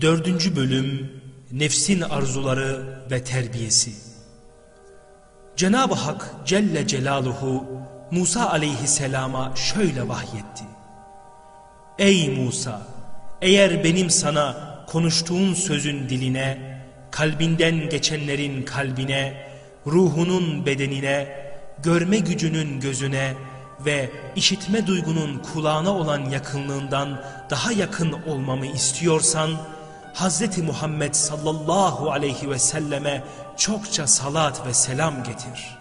Dördüncü bölüm Nefsin arzuları ve terbiyesi Cenab-ı Hak Celle Celaluhu Musa aleyhisselama şöyle vahyetti. Ey Musa! Eğer benim sana konuştuğun sözün diline, kalbinden geçenlerin kalbine, ruhunun bedenine, görme gücünün gözüne ve işitme duygunun kulağına olan yakınlığından daha yakın olmamı istiyorsan, Hz. Muhammed sallallahu aleyhi ve selleme çokça salat ve selam getir.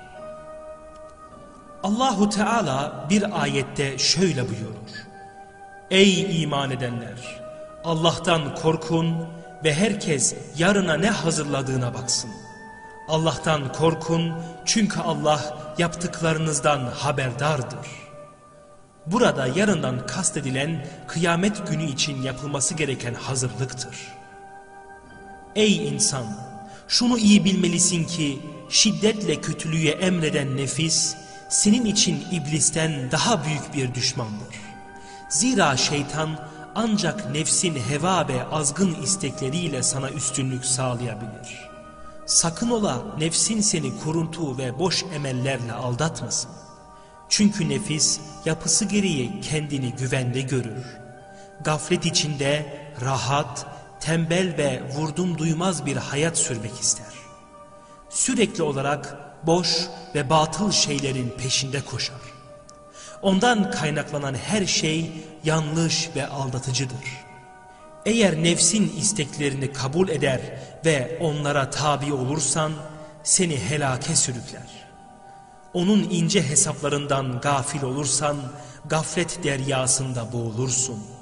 Allahu Teala bir ayette şöyle buyurur. Ey iman edenler! Allah'tan korkun ve herkes yarına ne hazırladığına baksın. Allah'tan korkun çünkü Allah yaptıklarınızdan haberdardır. Burada yarından kastedilen kıyamet günü için yapılması gereken hazırlıktır. Ey insan! Şunu iyi bilmelisin ki şiddetle kötülüğe emreden nefis senin için iblisten daha büyük bir düşmandır. Zira şeytan ancak nefsin heva ve azgın istekleriyle sana üstünlük sağlayabilir. Sakın ola nefsin seni kuruntu ve boş emellerle aldatmasın. Çünkü nefis yapısı gereği kendini güvende görür. Gaflet içinde rahat, tembel ve vurdum duymaz bir hayat sürmek ister. Sürekli olarak boş ve batıl şeylerin peşinde koşar. Ondan kaynaklanan her şey yanlış ve aldatıcıdır. Eğer nefsin isteklerini kabul eder ve onlara tabi olursan seni helake sürükler. Onun ince hesaplarından gafil olursan gaflet deryasında boğulursun.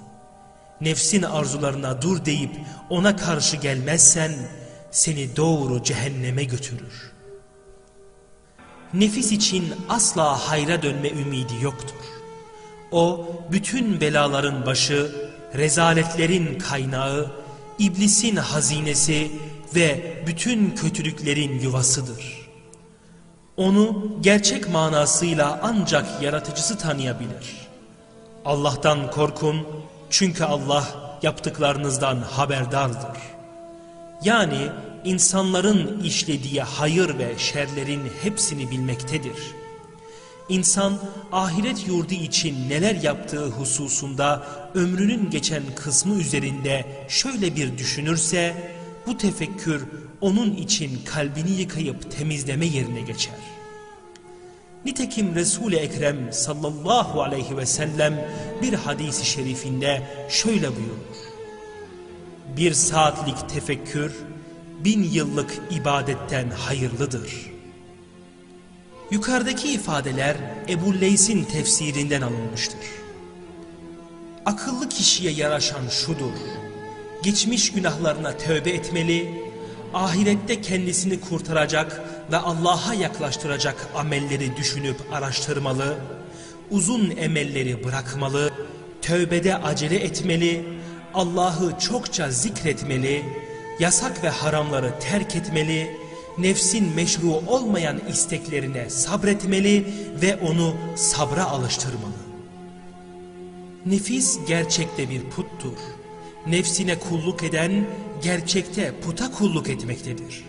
Nefsin arzularına dur deyip ona karşı gelmezsen seni doğru cehenneme götürür. Nefis için asla hayra dönme ümidi yoktur. O bütün belaların başı, rezaletlerin kaynağı, iblisin hazinesi ve bütün kötülüklerin yuvasıdır. Onu gerçek manasıyla ancak yaratıcısı tanıyabilir. Allah'tan korkun çünkü Allah yaptıklarınızdan haberdardır. Yani insanların işlediği hayır ve şerlerin hepsini bilmektedir. İnsan ahiret yurdu için neler yaptığı hususunda ömrünün geçen kısmı üzerinde şöyle bir düşünürse bu tefekkür onun için kalbini yıkayıp temizleme yerine geçer. Nitekim Resul-i Ekrem sallallahu aleyhi ve sellem bir hadisi şerifinde şöyle buyurur. Bir saatlik tefekkür bin yıllık ibadetten hayırlıdır. Yukarıdaki ifadeler Ebu Leys'in tefsirinden alınmıştır. Akıllı kişiye yaraşan şudur. Geçmiş günahlarına tövbe etmeli, ahirette kendisini kurtaracak ve Allah'a yaklaştıracak amelleri düşünüp araştırmalı, uzun emelleri bırakmalı, tövbede acele etmeli, Allah'ı çokça zikretmeli, yasak ve haramları terk etmeli, nefsin meşru olmayan isteklerine sabretmeli ve onu sabra alıştırmalı. Nefis gerçekte bir puttur. Nefsine kulluk eden gerçekte puta kulluk etmektedir.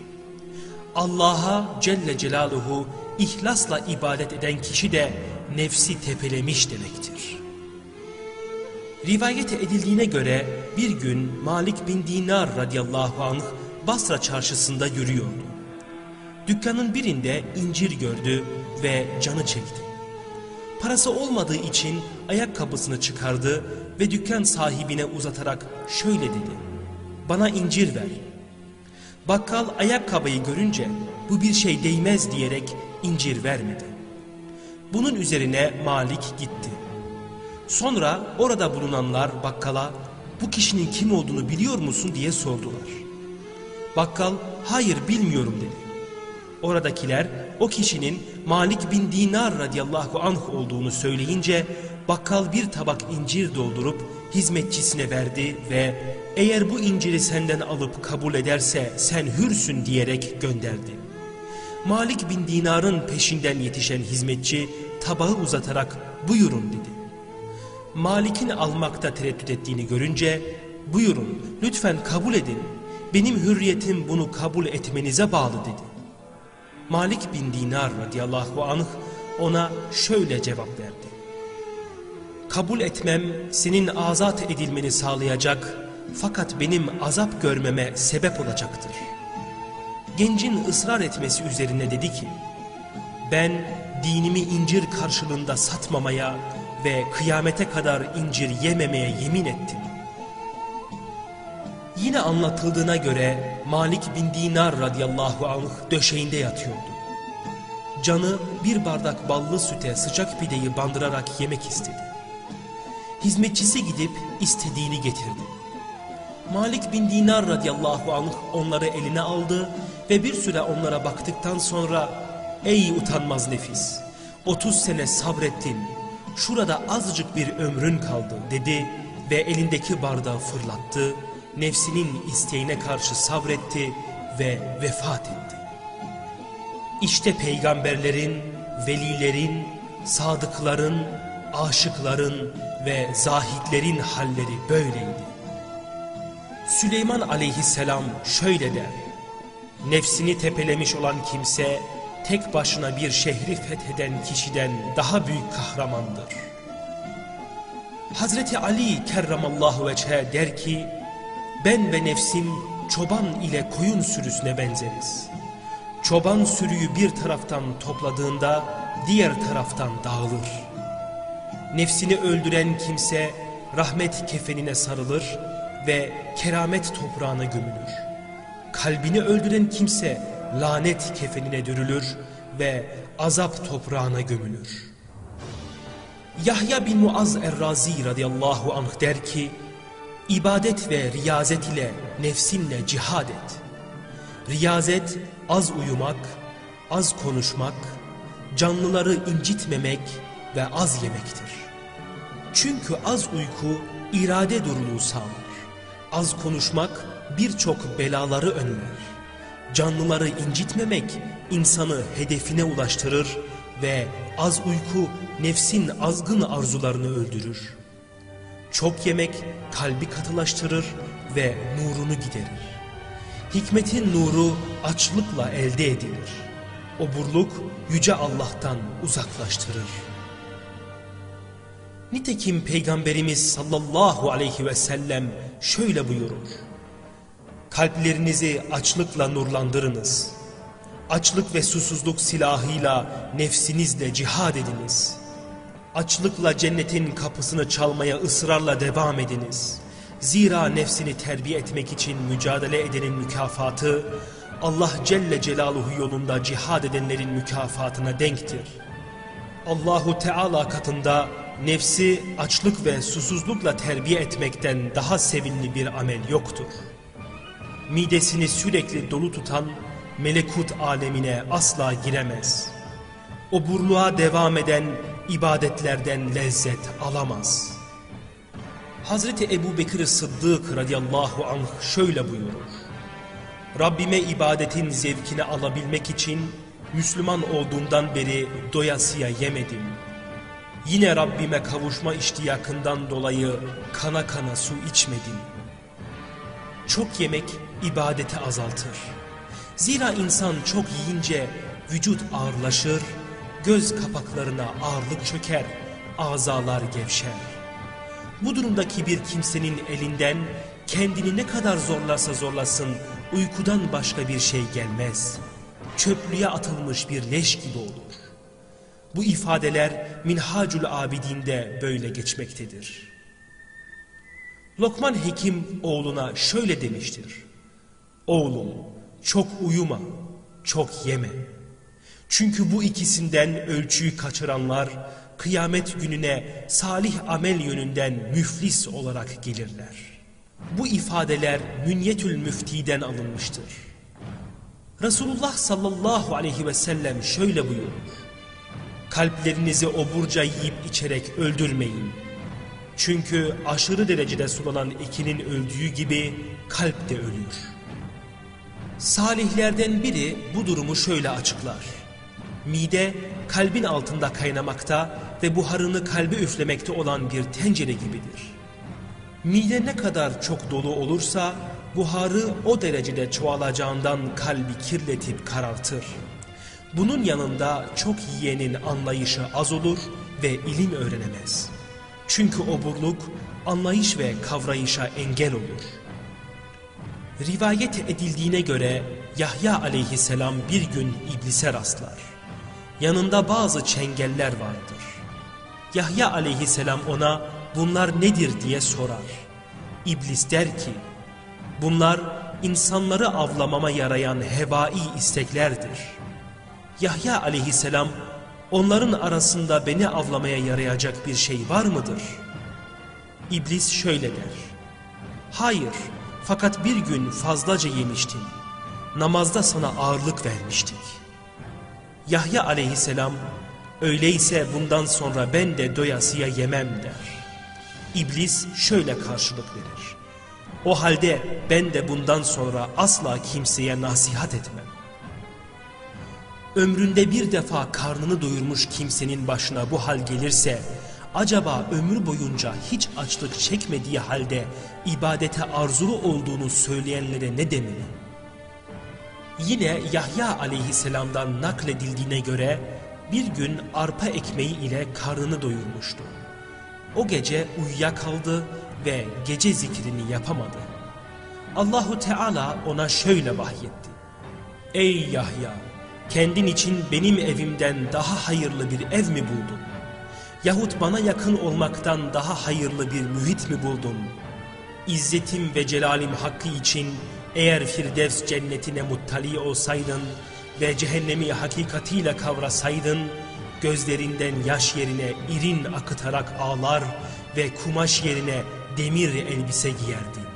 Allah'a Celle Celaluhu ihlasla ibadet eden kişi de nefsi tepelemiş demektir. Rivayet edildiğine göre bir gün Malik bin Dinar radıyallahu anh Basra çarşısında yürüyordu. Dükkanın birinde incir gördü ve canı çekti. Parası olmadığı için ayakkabısını çıkardı ve dükkan sahibine uzatarak şöyle dedi. Bana incir ver. Bakkal ayakkabıyı görünce bu bir şey değmez diyerek incir vermedi. Bunun üzerine Malik gitti. Sonra orada bulunanlar bakkala bu kişinin kim olduğunu biliyor musun diye sordular. Bakkal hayır bilmiyorum dedi. Oradakiler o kişinin Malik bin Dinar radıyallahu anh olduğunu söyleyince bakkal bir tabak incir doldurup hizmetçisine verdi ve eğer bu inciri senden alıp kabul ederse sen hürsün diyerek gönderdi. Malik bin Dinar'ın peşinden yetişen hizmetçi tabağı uzatarak buyurun dedi. Malik'in almakta tereddüt ettiğini görünce buyurun lütfen kabul edin. Benim hürriyetim bunu kabul etmenize bağlı dedi. Malik bin Dinar radıyallahu anh ona şöyle cevap verdi. Kabul etmem senin azat edilmeni sağlayacak fakat benim azap görmeme sebep olacaktır. Gencin ısrar etmesi üzerine dedi ki, ben dinimi incir karşılığında satmamaya ve kıyamete kadar incir yememeye yemin ettim. Yine anlatıldığına göre Malik bin Dinar radıyallahu anh döşeğinde yatıyordu. Canı bir bardak ballı süte sıcak pideyi bandırarak yemek istedi. Hizmetçisi gidip istediğini getirdi. Malik bin Dinar radıyallahu anh onları eline aldı ve bir süre onlara baktıktan sonra ''Ey utanmaz nefis, 30 sene sabrettin, şurada azıcık bir ömrün kaldı.'' dedi ve elindeki bardağı fırlattı, nefsinin isteğine karşı sabretti ve vefat etti. İşte peygamberlerin, velilerin, sadıkların, aşıkların ve zahitlerin halleri böyleydi. Süleyman aleyhisselam şöyle der. Nefsini tepelemiş olan kimse tek başına bir şehri fetheden kişiden daha büyük kahramandır. Hazreti Ali kerramallahu veçhe der ki ben ve nefsim çoban ile koyun sürüsüne benzeriz. Çoban sürüyü bir taraftan topladığında diğer taraftan dağılır. Nefsini öldüren kimse rahmet kefenine sarılır ve keramet toprağına gömülür. Kalbini öldüren kimse lanet kefenine dürülür ve azap toprağına gömülür. Yahya bin Muaz Errazi radıyallahu anh der ki, İbadet ve riyazet ile nefsinle cihad et. Riyazet az uyumak, az konuşmak, canlıları incitmemek ve az yemektir. Çünkü az uyku irade duruluğu sağlar. Az konuşmak birçok belaları önler. Canlıları incitmemek insanı hedefine ulaştırır ve az uyku nefsin azgın arzularını öldürür. Çok yemek kalbi katılaştırır ve nurunu giderir. Hikmetin nuru açlıkla elde edilir. Oburluk yüce Allah'tan uzaklaştırır. Nitekim Peygamberimiz sallallahu aleyhi ve sellem şöyle buyurur. Kalplerinizi açlıkla nurlandırınız. Açlık ve susuzluk silahıyla nefsinizle cihad ediniz. Açlıkla cennetin kapısını çalmaya ısrarla devam ediniz. Zira nefsini terbiye etmek için mücadele edenin mükafatı Allah Celle Celaluhu yolunda cihad edenlerin mükafatına denktir. Allahu Teala katında nefsi açlık ve susuzlukla terbiye etmekten daha sevinli bir amel yoktur. Midesini sürekli dolu tutan melekut alemine asla giremez. O burluğa devam eden ibadetlerden lezzet alamaz. Hazreti Ebu Bekir Sıddık radıyallahu anh şöyle buyurur. Rabbime ibadetin zevkini alabilmek için Müslüman olduğumdan beri doyasıya yemedim. Yine Rabbime kavuşma iştiyakından dolayı kana kana su içmedim. Çok yemek ibadeti azaltır. Zira insan çok yiyince vücut ağırlaşır, göz kapaklarına ağırlık çöker, azalar gevşer. Bu durumdaki bir kimsenin elinden kendini ne kadar zorlarsa zorlasın uykudan başka bir şey gelmez. Çöplüğe atılmış bir leş gibi olur. Bu ifadeler Minhacül Abidin'de böyle geçmektedir. Lokman Hekim oğluna şöyle demiştir. Oğlum çok uyuma, çok yeme. Çünkü bu ikisinden ölçüyü kaçıranlar kıyamet gününe salih amel yönünden müflis olarak gelirler. Bu ifadeler Münyetül Müfti'den alınmıştır. Resulullah sallallahu aleyhi ve sellem şöyle buyurur. Kalplerinizi oburca yiyip içerek öldürmeyin. Çünkü aşırı derecede sulanan ekinin öldüğü gibi kalp de ölür. Salihlerden biri bu durumu şöyle açıklar. Mide kalbin altında kaynamakta ve buharını kalbe üflemekte olan bir tencere gibidir. Mide ne kadar çok dolu olursa buharı o derecede çoğalacağından kalbi kirletip karartır. Bunun yanında çok yiyenin anlayışı az olur ve ilim öğrenemez. Çünkü oburluk anlayış ve kavrayışa engel olur. Rivayet edildiğine göre Yahya aleyhisselam bir gün iblise rastlar. Yanında bazı çengeller vardır. Yahya aleyhisselam ona bunlar nedir diye sorar. İblis der ki bunlar insanları avlamama yarayan hevai isteklerdir. Yahya aleyhisselam onların arasında beni avlamaya yarayacak bir şey var mıdır? İblis şöyle der. Hayır fakat bir gün fazlaca yemiştin. Namazda sana ağırlık vermiştik. Yahya aleyhisselam öyleyse bundan sonra ben de doyasıya yemem der. İblis şöyle karşılık verir. O halde ben de bundan sonra asla kimseye nasihat etmem. Ömründe bir defa karnını doyurmuş kimsenin başına bu hal gelirse, acaba ömür boyunca hiç açlık çekmediği halde ibadete arzulu olduğunu söyleyenlere ne demeli? Yine Yahya aleyhisselamdan nakledildiğine göre bir gün arpa ekmeği ile karnını doyurmuştu. O gece uyuyakaldı ve gece zikrini yapamadı. Allahu Teala ona şöyle vahyetti. Ey Yahya! Kendin için benim evimden daha hayırlı bir ev mi buldun? Yahut bana yakın olmaktan daha hayırlı bir mühit mi buldun? İzzetim ve celalim hakkı için eğer Firdevs cennetine muttali olsaydın ve cehennemi hakikatiyle kavrasaydın, gözlerinden yaş yerine irin akıtarak ağlar ve kumaş yerine demir elbise giyerdin.